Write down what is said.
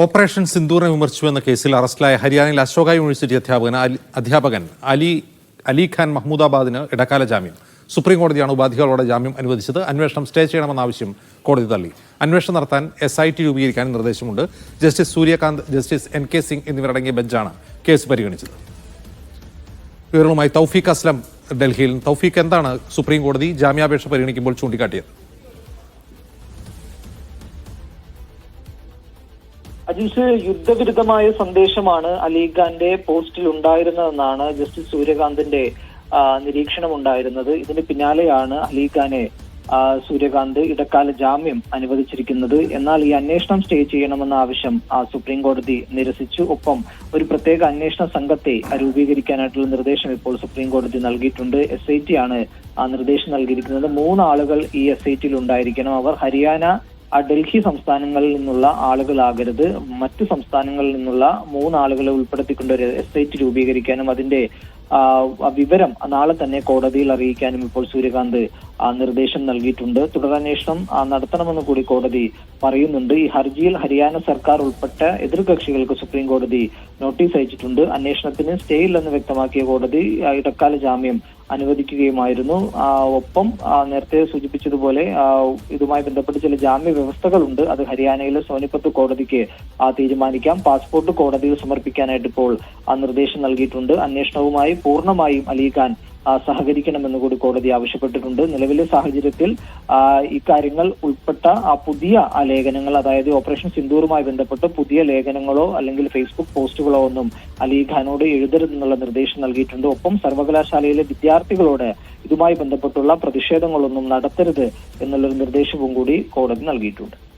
Operation സിന്ദൂറിനെ വിമർശിച്ചു എന്ന കേസിൽ അറസ്റ്റിലായ ഹരിയാനയിൽ അശോക യൂണിവേഴ്സിറ്റി അധ്യാപകൻ അധ്യാപകൻ അലി അലി ഖാൻ മഹ്മൂദാബാദിന് ഇടക്കാല ജാമ്യം. സുപ്രീം കോടതിയാണ് ഉപാധികളോടെ ജാമ്യം അനുവദിച്ചത്. അന്വേഷണം സ്റ്റേ ചെയ്യണമെന്ന ആവശ്യം കോടതി തള്ളി. അന്വേഷണം നടത്താൻ എസ് ഐ ടി രൂപീകരിക്കാൻ നിർദ്ദേശമുണ്ട്. Justice Suryakant justice N K Singh എന്നിവരടങ്ങിയ ബെഞ്ചാണ് കേസ് പരിഗണിച്ചത്. വിവരങ്ങളുമായി തൗഫീഖ് അസ്ലം ഡൽഹിയിൽ. തൗഫീഖ് എന്താണ് സുപ്രീം കോടതി ജാമ്യാപേക്ഷ പരിഗണിക്കുമ്പോൾ ചൂണ്ടിക്കാട്ടിയത്? അജീഷ് യുദ്ധവിരുദ്ധമായ സന്ദേശമാണ് അലിഖാന്റെ പോസ്റ്റിൽ ഉണ്ടായിരുന്നതെന്നാണ് ജസ്റ്റിസ് സൂര്യകാന്തിന്റെ നിരീക്ഷണം ഉണ്ടായിരുന്നത് ഇതിന് പിന്നാലെയാണ് അലിഖാനെ സൂര്യകാന്ത് ഇടക്കാല ജാമ്യം അനുവദിച്ചിരിക്കുന്നത്. എന്നാൽ ഈ അന്വേഷണം സ്റ്റേ ചെയ്യണമെന്ന ആവശ്യം സുപ്രീം കോടതി നിരസിച്ചു. ഒപ്പം ഒരു പ്രത്യേക അന്വേഷണ സംഘത്തെ രൂപീകരിക്കാനായിട്ടുള്ള നിർദ്ദേശം ഇപ്പോൾ സുപ്രീം കോടതി നൽകിയിട്ടുണ്ട്. എസ് ഐ ടി ആണ് ആ നിർദ്ദേശം നൽകിയിരിക്കുന്നത്. മൂന്ന് ആളുകൾ ഈ എസ് ഐ ടിയിൽ ഉണ്ടായിരിക്കണം. അവർ ഹരിയാന ആ ഡൽഹി സംസ്ഥാനങ്ങളിൽ നിന്നുള്ള ആളുകളാകരുത്. മറ്റു സംസ്ഥാനങ്ങളിൽ നിന്നുള്ള മൂന്ന് ആളുകളെ ഉൾപ്പെടുത്തിക്കൊണ്ട് ഒരു എസ്റ്റേറ്റ് രൂപീകരിക്കാനും അതിന്റെ വിവരം നാളെ തന്നെ കോടതിയിൽ അറിയിക്കാനും ഇപ്പോൾ സൂര്യകാന്ത് നിർദ്ദേശം നൽകിയിട്ടുണ്ട്. തുടരന്വേഷണം നടത്തണമെന്ന് കൂടി കോടതി പറയുന്നുണ്ട്. ഈ ഹർജിയിൽ ഹരിയാന സർക്കാർ ഉൾപ്പെട്ട എതിർകക്ഷികൾക്ക് സുപ്രീം കോടതി നോട്ടീസ് അയച്ചിട്ടുണ്ട്. അന്വേഷണത്തിന് സ്റ്റേ ഇല്ലെന്ന് വ്യക്തമാക്കിയ കോടതി ഇടക്കാല ജാമ്യം അനുവദിക്കുകയുമായിരുന്നു. ഒപ്പം നേരത്തെ സൂചിപ്പിച്ചതുപോലെ ഇതുമായി ബന്ധപ്പെട്ട് ചില ജാമ്യ വ്യവസ്ഥകളുണ്ട്. അത് ഹരിയാനയിലെ സോനിപ്പത്ത് കോടതിക്ക് തീരുമാനിക്കാം. പാസ്പോർട്ട് കോടതിയിൽ സമർപ്പിക്കാനായിട്ട് ഇപ്പോൾ നിർദ്ദേശം നൽകിയിട്ടുണ്ട്. അന്വേഷണവുമായി പൂർണമായും ആ, സഹകരിക്കണമെന്ന് കൂടി കോടതി ആവശ്യപ്പെട്ടിട്ടുണ്ട്. നിലവിലെ സാഹചര്യത്തിൽ ഇക്കാര്യങ്ങൾ ഉൾപ്പെട്ട ആ പുതിയ ലേഖനങ്ങൾ അതായത് ഓപ്പറേഷൻ സിന്ദൂറുമായി ബന്ധപ്പെട്ട് പുതിയ ലേഖനങ്ങളോ അല്ലെങ്കിൽ ഫേസ്ബുക്ക് പോസ്റ്റുകളോ ഒന്നും അലി ഖാനോട് എഴുതരുതെന്നുള്ള നിർദ്ദേശം നൽകിയിട്ടുണ്ട്. ഒപ്പം സർവകലാശാലയിലെ വിദ്യാർത്ഥികളോട് ഇതുമായി ബന്ധപ്പെട്ടുള്ള പ്രതിഷേധങ്ങളൊന്നും നടത്തരുത് എന്നുള്ളൊരു നിർദ്ദേശവും കൂടി കോടതി നൽകിയിട്ടുണ്ട്.